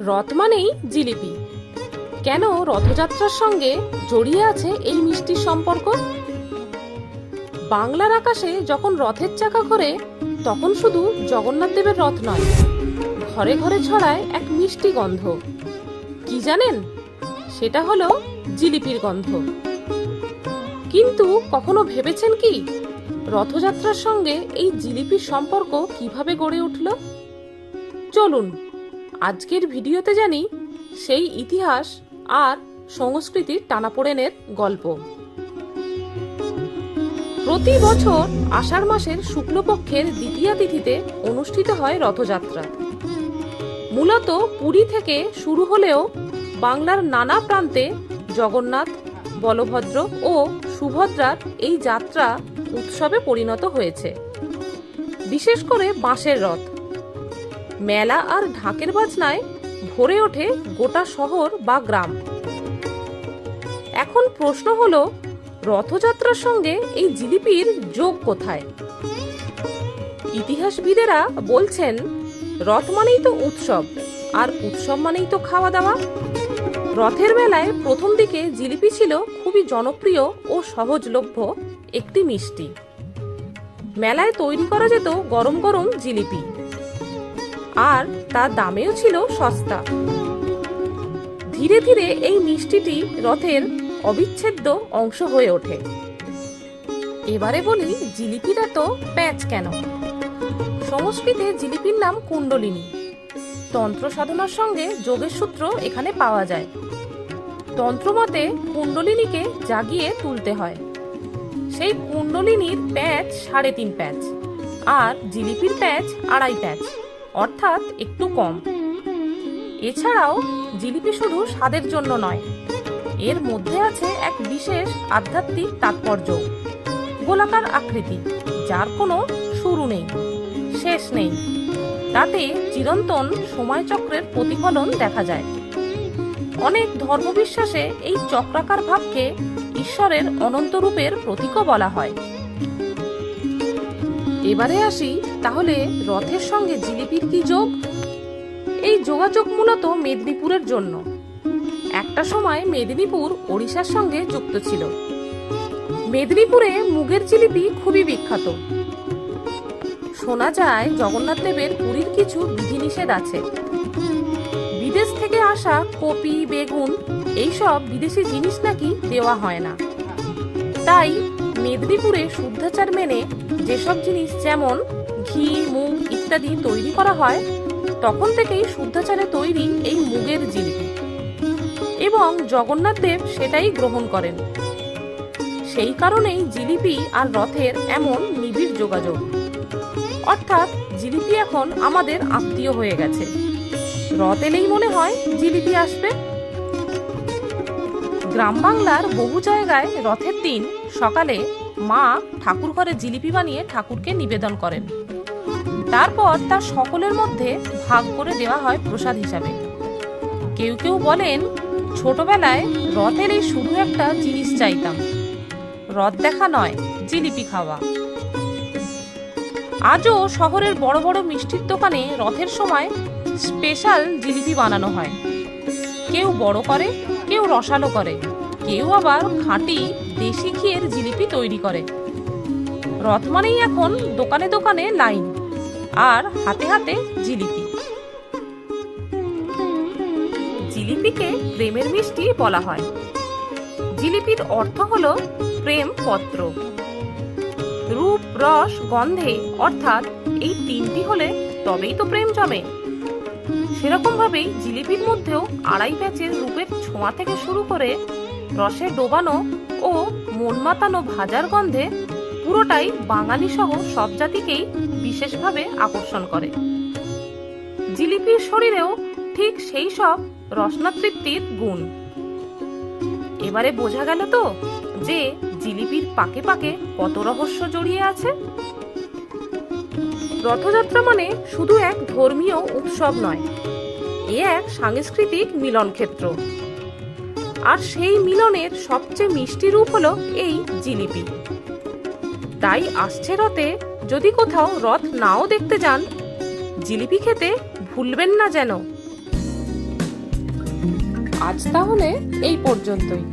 রথ মানেই জিলিপি। কেন রথযাত্রার সঙ্গে জড়িয়ে আছে এই মিষ্টির সম্পর্ক? বাংলার আকাশে যখন রথের চাকা ঘোরে, তখন শুধু জগন্নাথ দেবের রথ নয়, ঘরে ঘরে ছড়ায় এক মিষ্টি গন্ধ। কি জানেন? সেটা হলো জিলিপির গন্ধ। কিন্তু কখনো ভেবেছেন কি, রথযাত্রার সঙ্গে এই জিলিপির সম্পর্ক কীভাবে গড়ে উঠল? চলুন আজকের ভিডিওতে জানি সেই ইতিহাস আর সংস্কৃতির টানাপোড়েনের গল্প। প্রতি বছর আষাঢ় মাসের শুক্লপক্ষের দ্বিতীয়া তিথিতে অনুষ্ঠিত হয় রথযাত্রা। মূলত পুরী থেকে শুরু হলেও বাংলার নানা প্রান্তে জগন্নাথ, বলভদ্র ও সুভদ্রার এই যাত্রা উৎসবে পরিণত হয়েছে। বিশেষ করে বাঁশের রথ। মেলা আর ঢাকের বাজনায় ভরে ওঠে গোটা শহর বা গ্রাম। এখন প্রশ্ন হলো, রথযাত্রার সঙ্গে এই জিলিপির যোগ কোথায়? ইতিহাসবিদেরা বলছেন, রথ মানেই তো উৎসব, আর উৎসব মানেই তো খাওয়া দাওয়া রথের বেলায় প্রথম দিকে জিলিপি ছিল খুবই জনপ্রিয় ও সহজলভ্য একটি মিষ্টি। মেলায় তৈরি করা যেত গরম গরম জিলিপি। আর তার দামেও ছিল সস্তা। ধীরে ধীরে এই মিষ্টিটি রথের অবিচ্ছেদ্য অংশ হয়ে ওঠে। এবারে বলি, জিলিপিটা তো প্যাচ কেন? সংস্কৃতে জিলিপির নাম কুণ্ডলিনী। তন্ত্র সাধনার সঙ্গে যোগের সূত্র এখানে পাওয়া যায়। তন্ত্রমতে কুণ্ডলিনীকে জাগিয়ে তুলতে হয়। সেই কুণ্ডলিনীর প্যাচ সাড়ে তিন প্যাচ, আর জিলিপির প্যাচ আড়াই প্যাচ। অর্থাৎ একটু কম। এছাড়াও জিলিপি শুধু স্বাদের জন্য নয়, এর মধ্যে আছে এক বিশেষ আধ্যাত্মিক তাৎপর্য, গোলাকার আকৃতি, যার কোনো শুরু নেই, শেষ নেই। তাতে চিরন্তন সময়চক্রের প্রতিফলন দেখা যায়। অনেক ধর্মবিশ্বাসে এই চক্রাকার ভাবকে ঈশ্বরের অনন্ত রূপের প্রতীকও বলা হয়। এবারে আসি, তাহলে রথের সঙ্গে জিলিপির কি যোগ? এই যোগাযোগ মূলত মেদিনীপুরের জন্য। একটা সময় মেদিনীপুর ওড়িশার সঙ্গে যুক্ত ছিল। মেদিনীপুরে মুগের জিলিপি খুবই বিখ্যাত। শোনা যায় জগন্নাথ দেবের পুরীর কিছু বিধিনিষেধ আছে। বিদেশ থেকে আসা কপি, বেগুন, এইসব বিদেশি জিনিস নাকি দেওয়া হয় না। তাই মেদিনীপুরে শুদ্ধাচার মেনে যেসব জিনিস যেমন ঘি, মুগ ইত্যাদি তৈরি করা হয়, তখন থেকেই শুদ্ধাচারে তৈরি এই মুগের জিলিপি। এবং জগন্নাথ দেব সেটাই গ্রহণ করেন। সেই কারণেই জিলিপি আর রথের এমন নিবিড় যোগাযোগ। অর্থাৎ জিলিপি এখন আমাদের আত্মীয় হয়ে গেছে। রথ এলেই মনে হয় জিলিপি আসবে। গ্রাম বাংলার বহু জায়গায় রথের দিন সকালে মা ঠাকুর ঘরে জিলিপি বানিয়ে ঠাকুরকে নিবেদন করেন। তারপর তা সকলের মধ্যে ভাগ করে দেওয়া হয় প্রসাদ হিসাবে। কেউ কেউ বলেন, ছোটবেলায় রথের এই শুধু একটা জিনিস চাইতাম। রথ দেখা নয়, জিলিপি খাওয়া। আজও শহরের বড় বড় মিষ্টির দোকানে রথের সময় স্পেশাল জিলিপি বানানো হয়। কেউ বড় করে কেউ রসালো করে, কেউ আবার খাঁটি দেশি ঘিয়ের জিলিপি তৈরি করে। রথ মানেই এখন দোকানে দোকানে লাইন, আর হাতে হাতে জিলিপি। জিলিপিকে প্রেমের মিষ্টি বলা হয়। জিলিপির অর্থ হল প্রেম পত্র। রূপ, রস, গন্ধে অর্থাৎ এই তিনটি হলে তবেই তো প্রেম জমে। সেরকম ভাবেই জিলিপির মধ্যেও আড়াই প্যাচের রূপের ছোঁয়া থেকে শুরু করে রসে ডোবানো ও মন মাতানো ভাজার গন্ধে পুরোটাই বাঙালি সহ সব জাতিকেই বিশেষভাবে আকর্ষণ করে। জিলিপির শরীরেও ঠিক সেই সব রসনাতৃপ্তির গুণ। এবারে বোঝা গেল তো যে জিলিপির পাকে পাকে কত রহস্য জড়িয়ে আছে। রথযাত্রা মানে শুধু এক ধর্মীয় উৎসব নয়, এ এক সাংস্কৃতিক মিলন ক্ষেত্র আর সেই মিলনের সবচেয়ে মিষ্টি রূপ হলো এই জিলিপি। তাই আসছে রথে যদি কোথাও রথ নাও দেখতে যান, জিলিপি খেতে ভুলবেন না যেন। আজ তাহলে এই পর্যন্তই।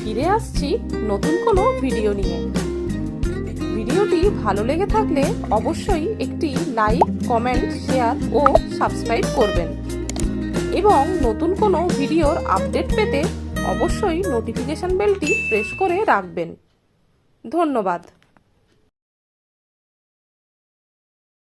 ফিরে আসছি নতুন কোনো ভিডিও নিয়ে। ভিডিওটি ভালো লেগে থাকলে অবশ্যই একটি লাইক, কমেন্ট, শেয়ার ও সাবস্ক্রাইব করবেন। এবং নতুন কোনো ভিডিওর আপডেট পেতে অবশ্যই নোটিফিকেশন বেলটি প্রেস করে রাখবেন। ধন্যবাদ।